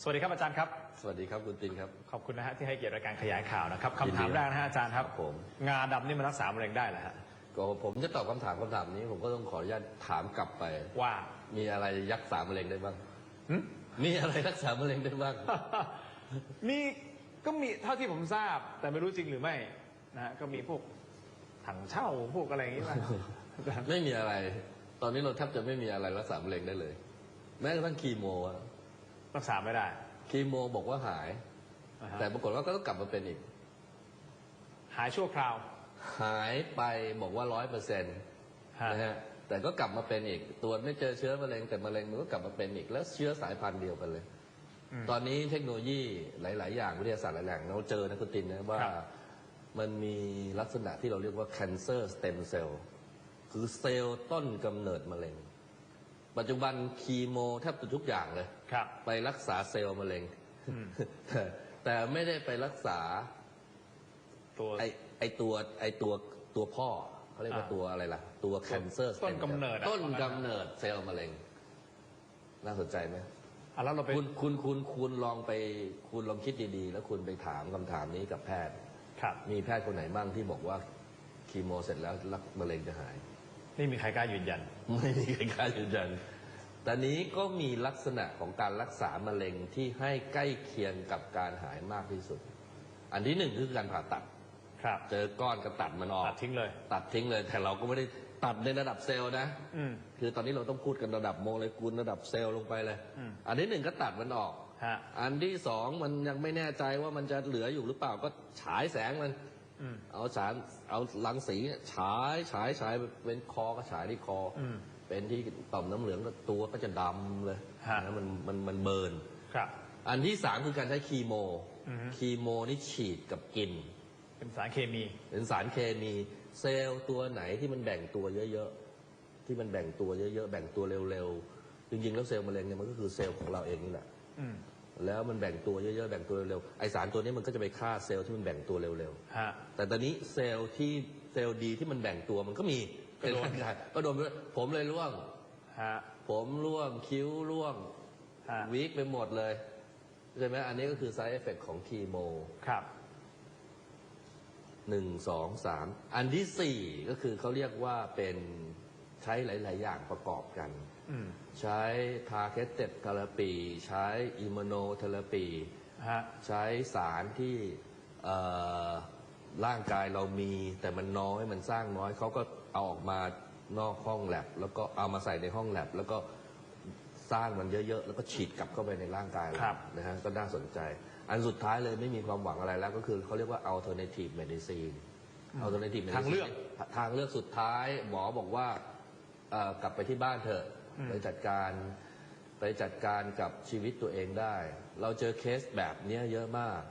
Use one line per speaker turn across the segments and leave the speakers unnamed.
สวัสดีครับอาจารย์ครับ
สวัสดีครับคุณตินครับ
ขอบคุณนะฮะที่ให้เกียรติรายการขยายข่าวนะครับ
ยินดี
คำถามแรกนะฮะอาจารย์ครับ
ครับผม
งาดำนี่มันรักษามะเร็งได้เหรอฮะ
ก็ผมจะตอบคำถามคำถามนี้ ผมก็ต้องขออนุญาตถามกลับไป
ว่า
มีอะไรรักษามะเร็งได้บ้าง
หึ
มีอะไรรักษามะเร็งได้บ้าง
มีก็มีเท่าที่ผมทราบ แต่ไม่รู้จริงหรือไม่นะฮะก็มีพวกถังเช่าพวกอะไรอย่างงี้ป่ะ
ไม่มีอะไร ตอนนี้เราแทบจะไม่มีอะไรรักษามะเร็งได้เลย แม้กระทั่งคีโมอะ
รักษาไม่ได้
คีโมบอกว่าหาย
นะฮะ
แต่ปรากฏว่าก็ต้องกลับมาเป็นอีก
หายชั่วคราว
หายไปบอกว่าร้อยเปอร์เซ็นต์
ฮะ
นะฮะแต่ก็กลับมาเป็นอีกตรวจไม่เจอเชื้อมะเร็งแต่มะเร็งมันก็กลับมาเป็นอีกแล้วเชื้อสายพันธุ์เดียวกันเลย
อืม
ตอนนี้เทคโนโลยีหลาย ๆ อย่างวิทยาศาสตร์หลาย ๆ อย่างเราเจอนะคุณตินนะว่า
ครับ
มันมีลักษณะที่เราเรียกว่า cancer stem cell คือเซลล์ต้นกำเนิดมะเร็ง ปัจจุบันคีโมแทบจะทุกอย่างเลย
ครับ
ไปรักษาเซลล์มะเร็ง
อืม
แต่แต่ไม่ได้ไปรักษา
ตัว
ไอไอตัวไอตัวตัวพ่อเขาเรียกว่า
อ่า
ตัวอะไรล่ะ ตัว cancer
ต้น
stem
กำเนิด
cell
อะ
ต้น
ประมาณนั้น
กำเนิดเซลล์มะเร็ง น่าสนใจไหม
อะแล้วเราไป
คุณคุณคุณคุณลองไปคุณลองคิดดีๆ แล้วคุณไปถามคำถามนี้กับแพทย์
ครับ
มีแพทย์คนไหนบ้างที่บอกว่าคีโมเสร็จแล้วรักมะเร็งจะหาย
นี่มีใครกล้ายืนยัน
ไม่มีใครกล้ายืนยันแต่นี้ก็มีลักษณะของการรักษามะเร็งที่ให้ใกล้เคียงกับการหายมากที่สุด อันที่หนึ่งคือการผ่าตัด
ครับ
เจอก้อนก็ตัดมันออก
ตัดทิ้งเลย
ตัดทิ้งเลย แต่เราก็ไม่ได้ตัดในระดับเซลล์นะ
อืม
คือตอนนี้เราต้องพูดกันระดับโมเลกุลระดับเซลล์ลงไปเลย
อืม
อันที่หนึ่งก็ตัดมันออก
ฮะ
อันที่สองมันยังไม่แน่ใจว่ามันจะเหลืออยู่หรือเปล่าก็ฉายแสงมัน
อืม
เอาสารเอารังสีเนี่ยฉายฉายฉายเป็นคอก็ฉายที่คออ
ม
เป็นที่ต่อมน้ำเหลืองก็ตัวก็จะดำเลย
ฮะ
นะมันมันมันเบิร์น
ครับ
อันที่สามคือการใช้คีโม
อือฮึ
คีโมนี่ฉีดกับกิน
เป็นสารเคมี
เป็นสารเคมีเซลล์ตัวไหนที่มันแบ่งตัวเยอะๆ ที่มันแบ่งตัวเยอะๆ แบ่งตัวเร็วๆ จริงๆ แล้วเซลล์มะเร็งเนี่ยมันก็คือเซลล์ของเราเองนี่แหละ
อืม
แล้วมันแบ่งตัวเยอะๆแบ่งตัวเร็วๆไอสารตัวนี้มันก็จะไปฆ่าเซลล์ที่มันแบ่งตัวเร็ว
ฮะ
ๆแต่ตอนนี้เซลล์ที่เซลล์ดีที่มันแบ่งตัวมันก็มี
ก็โดน
ใร่างกายก็โดนไปด้วยผมเลยร่วง
ฮะ
ผมร่วงคิ้วร่วง
ฮะ
วีกไปหมดเลยใช่ไหมอันนี้ก็คือ side effect ของคีโม
ครับ
หนึ่งสองสามอันที่สี่ก็คือเขาเรียกว่าเป็นใช้หลาย ๆ อย่างประกอบกัน
อืม
ใช้ targeted therapy ใช้ immunotherapy
ฮะ
ใช้สารที่เอ่อร่างกายเรามี แต่มันน้อยมันสร้างน้อยเขาก็เอาออกมานอกห้องแลบแล้วก็เอามาใส่ในห้องแลบแล้วก็สร้างมันเยอะๆ แล้วก็ฉีดกลับเข้าไปในร่างกายเรา
ครับ
นะฮะก็น่าสนใจ อันสุดท้ายเลยไม่มีความหวังอะไรแล้ว ก็คือเขาเรียกว่า alternative medicine alternative medicine
ทางเลือก
ทางเลือกสุดท้ายหมอบอกว่าเอ่อกลับไปที่บ้านเถอะ
อืม
ไปจัดการไปจัดการกับชีวิตตัวเองได้ เราเจอเคสแบบเนี้ยเยอะมาก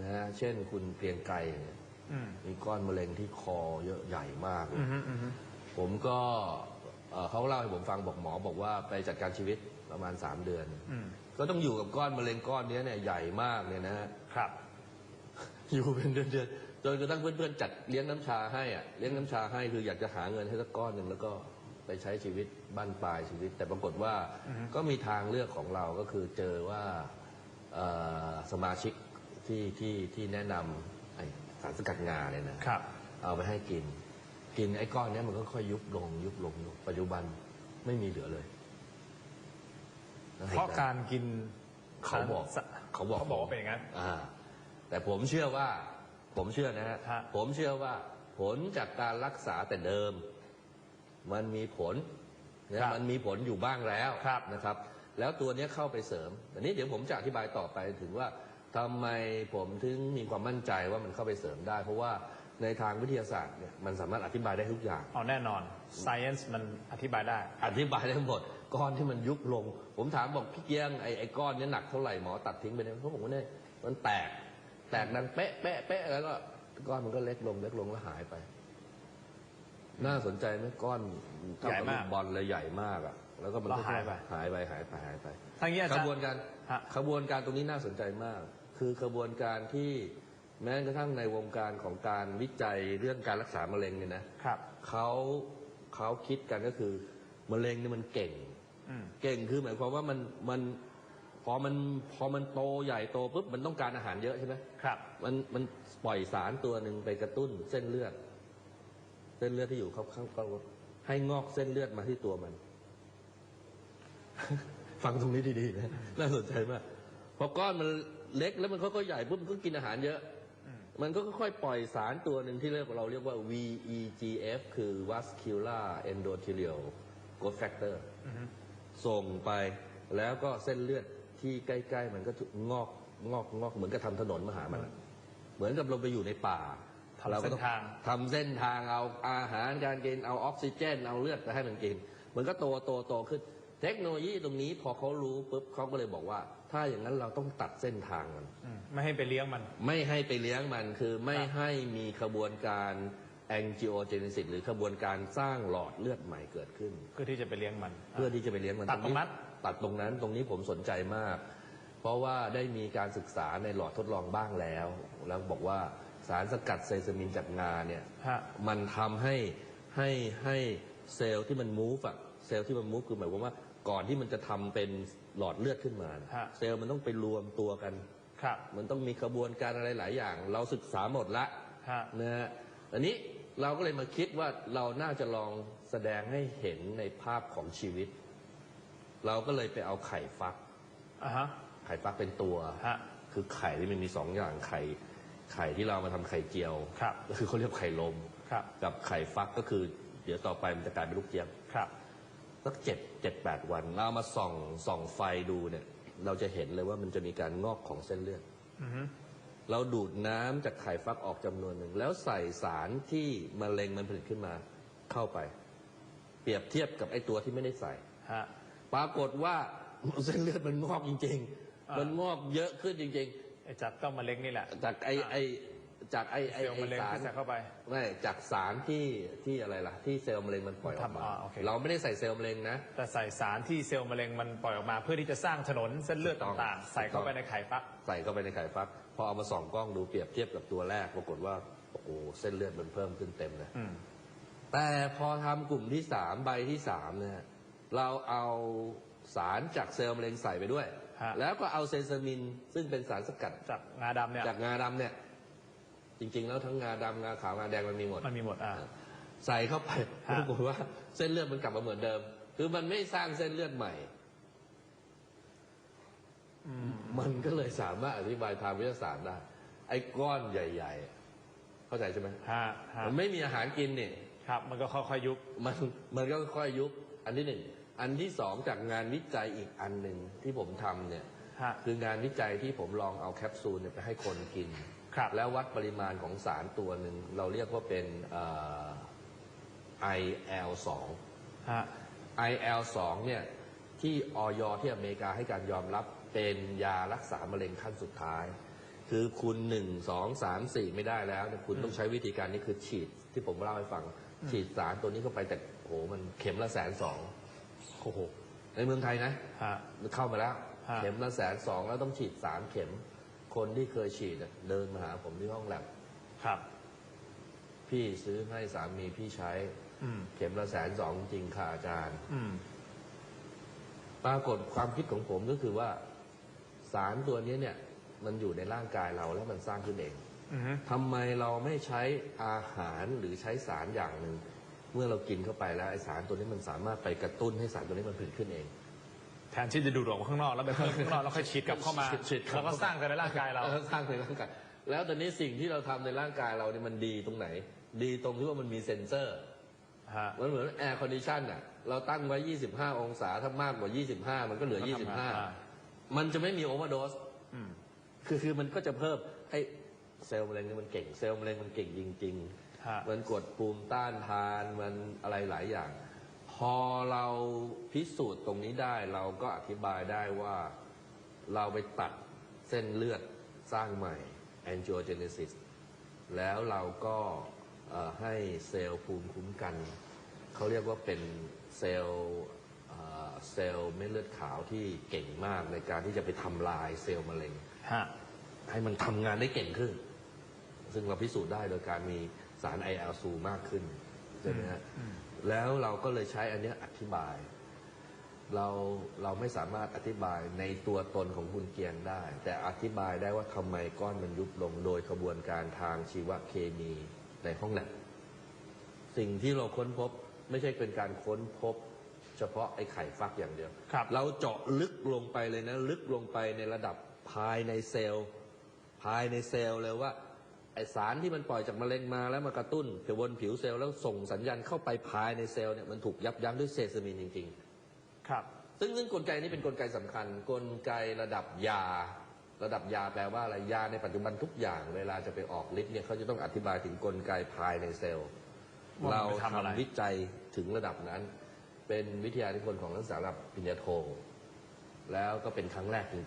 นะฮะเช่นคุณเกรียงไกรเนี่ย
อืม
มีก้อนมะเร็งที่คอเยอะใหญ่มากเล
อื
ย
มฮึอืมฮึ
ผมก็เอ่อเขาเล่าให้ผมฟังบอกหมอบอกว่าไปจัดการชีวิตประมาณ3เดือน
อืม
ก็ต้องอยู่กับก้อนมะเร็งก้อนเนี้ยเนี่ยใหญ่มากเนี่ยนะฮะ
ครับ
อยู่เป็นเดือนๆจนกระทั่งเพื่อนๆจัดเลี้ยงน้ำชาให้อะเลี้ยงน้ำชาให้คืออยากจะหาเงินให้สักก้อนหนึ่งแล้วก็ ไปใช้ชีวิตบ้านปลายชีวิต แต่ปรากฏว่า
อือฮึ
ก็มีทางเลือกของเราก็คือเจอว่าเอ่อสมาชิกที่ที่ที่แนะนำไอ้สารสกัดงาเนี่ยนะ ครับ เอาไปให้กิน กินไอ้ก้อนเนี้ยมันก็ค่อยยุบลง ยุบลงยุบปัจจุบันไม่มีเหลือเลยน่
เพราะ
สนใจ
การกิน
เขาบอก
สะ
เขาบอก
เขาบอกว่าเป็นอย่างนั้น
อ่า แต่ผมเชื่อว่า ผมเชื่อนะฮะ
ฮะ
ผมเชื่อว่าผลจากการรักษาแต่เดิม มันมีผลนะมันมีผลอยู่บ้างแล้ว
ครับ
นะครับ แล้วตัวเนี้ยเข้าไปเสริมอันนี้เดี๋ยวผมจะอธิบายต่อไปถึงว่าทำไมผมถึงมีความมั่นใจว่ามันเข้าไปเสริมได้ เพราะว่าในทางวิทยาศาสตร์เนี่ยมันสามารถอธิบายได้ทุกอย่าง
เอาแน่นอน science มันอธิบายได้
อธิบายได้หมดก้อนที่มันยุบลง ผมถามบอกพี่เกียงไอ้ไอ้ก้อนเนี้ยหนักเท่าไหร่หมอตัดทิ้งไปเนี่ยเขาบอกว่าเนี่ยมันแตก แตกดังเป๊ะเป๊ะเป๊ะแล้วก็ก้อนมันก็เล็กลงเล็กลงแล้วหายไป น่าสนใจไหมก้อนเท่
ใหญ่มาก
บลูบอลเลยใหญ่มากอะ แล้วก็มัน
แล้วหายไป
หายไปหายไปหายไป
ทางนี้อา
ข
จารย์
บวนการ
ฮะ
ขบวนการตรงนี้น่าสนใจมาก คือขบวนการที่แม้กระทั่งในวงการของการวิจัยเรื่องการรักษามะเร็งเนี่ยนะครับเขาเขาคิดกันก็คือมะเร็งเนี่ยมันเก่ง
อืม
เก่งคือหมายความว่ามันมันพอมันพอมันโตใหญ่โตปุ๊บมันต้องการอาหารเยอะใช่ไหม
ครับ
มันมันปล่อยสารตัวหนึ่งไปกระตุ้นเส้นเลือด เส้นเลือดที่อยู่ข้างข้างๆก็ให้งอกเส้นเลือดมาที่ตัวมัน ฟังตรงนี้ดีๆนะน่าสนใจมากพอก้อนมันเล็กแล้วมันค่อยๆใหญ่ปุ๊บมันก็กินอาหารเยอะ
มั
นก็ค่อยๆปล่อยสารตัวหนึ่งที่เรียกว่าเราเรียกว่า VEGF คือ vascular endothelial growth factor ส่งไปแล้วก็เส้นเลือดที่ใกล้ ๆ มันก็งอกงอกงอกเหมือนกับทำถนนมาหามัน เหมือนกับเราไปอยู่ในป่า เราก็
เส้
ต้อนง
ทาง
ทำเส้นทางเอาอาหารการกินเอาออกซิเจน เอาเลือดไปให้มันกิน มันก็โตโตโตขึ้น เทคโนโลยีตรงนี้พอเขารู้ปุ๊บเขาก็เลยบอกว่า ถ้าอย่างนั้นเราต้องตัดเส้นทางมัน
อืมไม่ให้ไปเลี้ยงมัน
ไม่ให้ไปเลี้ยงมันคือไม่
ครับ
ให้มีขบวนการ angiogenesis หรือขบวนการสร้างหลอดเลือดใหม่เกิดขึ้น
เพื่อที่จะไปเลี้ยงมัน
เพื่อที่จะไปเลี้ยงมัน
ตัดตรงนั้น
ตัดตรงนั้นตรงนี้ผมสนใจมาก เพราะว่าได้มีการศึกษาในหลอดทดลองบ้างแล้ว แล้วบอกว่า สารสกัดเซซามินจากงาเนี่ย
ฮะ
มันทำให้ให้ให้เซลล์ที่มันมูฟอะเซลล์ที่มันมูฟคือหมายความว่าก่อนที่มันจะทำเป็นหลอดเลือดขึ้นมาเนี่ย
ฮะ
เซลล์มันต้องไปรวมตัวกัน
ครับ
มันต้องมีกระบวนการอะไรหลายอย่าง เราศึกษาหมดละ
ฮะ
นะฮะอันนี้เราก็เลยมาคิดว่าเราน่าจะลองแสดงให้เห็นในภาพของชีวิต เราก็เลยไปเอาไข่ฟัก
อ่าฮะ
ไข่ฟักเป็นตัว
ฮะ
คือไข่ที่มันมีสองอย่างไข่ ไข่ที่เรามาทำไข่เจียว
ครับ
ก็คือเขาเรียกไข่ลม
ครับ
กับไข่ฟักก็คือ เดี๋ยวต่อไปมันจะกลายเป็นลูกเจี๊ยบ
ครับ
สักเจ็ดเจ็ดแปดวันเราเอามาส่องส่องไฟดูเนี่ย เราจะเห็นเลยว่ามันจะมีการงอกของเส้นเลือด
อือฮึ
เราดูดน้ำจากไข่ฟักออกจำนวนหนึ่ง แล้วใส่สารที่มะเร็งมันผลิตขึ้นมาเข้าไป เปรียบเทียบกับไอ้ตัวที่ไม่ได้ใส่
ฮะ
ปรากฏว่า เส้นเลือดมันงอกจริง
อ่า
ๆ มันงอกเยอะขึ้นจริง
ไอ้จัดต้องมาเล็กนี่แหละ
ๆจากไอ้
อ่า
ไอ้จากไอ้ไอ้
เซลล์มะเร็ง
ไอ้สาร
ที่ใส่เข้าไป
ไม่จากสารที่ที่อะไรล่ะ ที่เซลล์มะเร็งมันปล่อยออกมา
ทำอ่าโอเค
เราไม่ได้ใส่เซลล์มะเร็งนะ
แต่ใส่สารที่เซลล์มะเร็งมันปล่อยออกมา เพื่อที่จะสร้างถนนเส้นเลือด
ถูกต้อง
ต่าง ๆ ใส่เข้าไปในไข่ฟัก
ใส่เข้าไปในไข่ฟักพอเอามาส่องกล้องดูเปรียบเทียบกับตัวแรก ปรากฏว่าโอ้โหเส้นเลือดมันเพิ่มขึ้นเต็มเลย
อืม
แต่พอทำกลุ่มที่สามใบที่สามเนี่ยเราเอาสารจากเซลล์มะเร็งใส่ไปด้วย
ฮะ
แล้วก็เอาเซซามินซึ่งเป็นสารสกัด
จากงาดำเนี่ย
จากงาดำเนี่ย จริง ๆ แล้วทั้งงาดำงาขาวงาแดงมันมีหมด
มันมีหมดอ่า
ใส่เข้าไป
ฮะ
ปรากฏว่าเส้นเลือดมันกลับมาเหมือนเดิม คือมันไม่สร้างเส้นเลือดใหม่
อืม
มันก็เลยสามารถอธิบายทางวิทยาศาสตร์ได้ ไอ้ก้อนใหญ่ ๆ เข้าใจใช่ไหม
ฮะฮะ
มันไม่มีอาหารกินเนี่ย
ครับ มันก็ค่อยๆยุบ
มันมันก็ค่อยยุบอันที่หนึ่ง อันที่สองจากงานวิจัยอีกอันหนึ่งที่ผมทำเนี่ย
ฮะ
คืองานวิจัยที่ผมลองเอาแคปซูลเนี่ยไปให้คนกิน
ครับ
แล้ววัดปริมาณของสารตัวหนึ่ง เราเรียกว่าเป็นเอ่อ IL2
ฮะ
IL2 เนี่ยที่ออยที่อเมริกาให้การยอมรับเป็นยารักษามะเร็งขั้นสุดท้าย คือคุณหนึ่งสองสามสี่ไม่ได้แล้วเนี่ยคุณต้องใช้วิธีการนี้คือฉีดที่ผมเล่าให้ฟัง ฉีดสารตัวนี้เข้าไปแต่โอ้โหมันเข็มละแสนสอง
โอ้โห
ในเมืองไทยนะ
ฮะ
เข้ามาแล้ว
ฮะ
เข็มละแสนสองแล้วต้องฉีดสามเข็ม คนที่เคยฉีดอะเดินมาหาผมที่ห้องแลบ
ครับ
พี่ซื้อให้สามีพี่ใช้
อืม
เข็มละแสนสองจริงค่ะอาจารย์
อืม
ปรากฏความคิดของผมก็คือว่าสารตัวนี้เนี่ย มันอยู่ในร่างกายเราแล้วมันสร้างขึ้นเอง
อือฮึ
ทำไมเราไม่ใช้อาหารหรือใช้สารอย่างหนึ่งเมื่อเรากินเข้าไปแล้วไอสารตัวนี้มันสามารถไปกระตุ้นให้สารตัวนี้มันผลิตขึ้นเอง
แทนที่จะดูดออกมาข้างนอกแล้วไปเพิ่มข้างนอกแล้วค่อยฉีดกลับเข้ามา
ฉีดกลับ
แล้วก็สร้างกันในร่างกายเรา
ออสร้างในร่างกายแล้วตอนนี้สิ่งที่เราทำในร่างกายเราเนี่ยมันดีตรงไหน ดีตรงที่ว่ามันมีเซ็นเซอร์
ฮะ
มันเหมือนแอร์คอนดิชันอะเราตั้งไว้ 25 องศาถ้ามากกว่า 25 มันก็เหลือ
ก็ทำงานอ่า
25 มันจะไม่มีโอเวอร์โดส
อืม
คือคือมันก็จะเพิ่มไอ้เซลล์มะเร็งเนี่ยมันเก่งเซลล์มะเร็งมันเก่งจริง
ฮะ
ๆมันกดภูมิต้านทานมันอะไรหลายอย่าง พอเราพิสูจน์ตรงนี้ได้เราก็อธิบายได้ว่าเราไปตัดเส้นเลือดสร้างใหม่ angiogenesis แล้วเราก็เอ่อให้เซลล์ภูมิคุ้มกัน เขาเรียกว่าเป็นเซลล์เอ่อเซลล์เม็ดเลือดขาวที่เก่งมากในการที่จะไปทำลายเซลล์มะเร็ง
ฮะ
ให้มันทำงานได้เก่งขึ้น ซึ่งเราพิสูจน์ได้โดยการมี สาร IL-2 มากขึ้นใช่ไหมฮะ
อืม
แล้วเราก็เลยใช้อันเนี้ยอธิบาย เราเราไม่สามารถอธิบายในตัวตนของคุณเกียงได้ แต่อธิบายได้ว่าทำไมก้อนมันยุบลงโดยกระบวนการทางชีวเคมีในห้องแลบสิ่งที่เราค้นพบไม่ใช่เป็นการค้นพบเฉพาะไอ้ไข่ฟักอย่างเดียว
ครับ
เราเจาะลึกลงไปเลยนะ ลึกลงไปในระดับภายในเซลล์ ภายในเซลล์เลยว่าไอสารที่มันปล่อยจากมะเร็งมาแล้วมากระตุ้นไปบนผิวเซลล์แล้วส่งสัญญาณเข้าไปภายในเซลล์เนี่ยมันถูกยับยั้งด้วยเซซามินจริง
ครับ
ๆซึ่งซึ่งกลไกนี้เป็นกลไกสำคัญ กลไกระดับยา ระดับยาแปลว่าอะไรยาในปัจจุบันทุกอย่างเวลาจะไปออกฤทธิ์เนี่ยเขาจะต้องอธิบายถึงกลไกภายในเซลล์
ว่า
เรา
มันไปทำอะไร
ทำวิจัยถึงระดับนั้น เป็นวิทยานิพนธ์ของนักศึกษาระดับปริญญาโทแล้วก็เป็นครั้งแรกจริง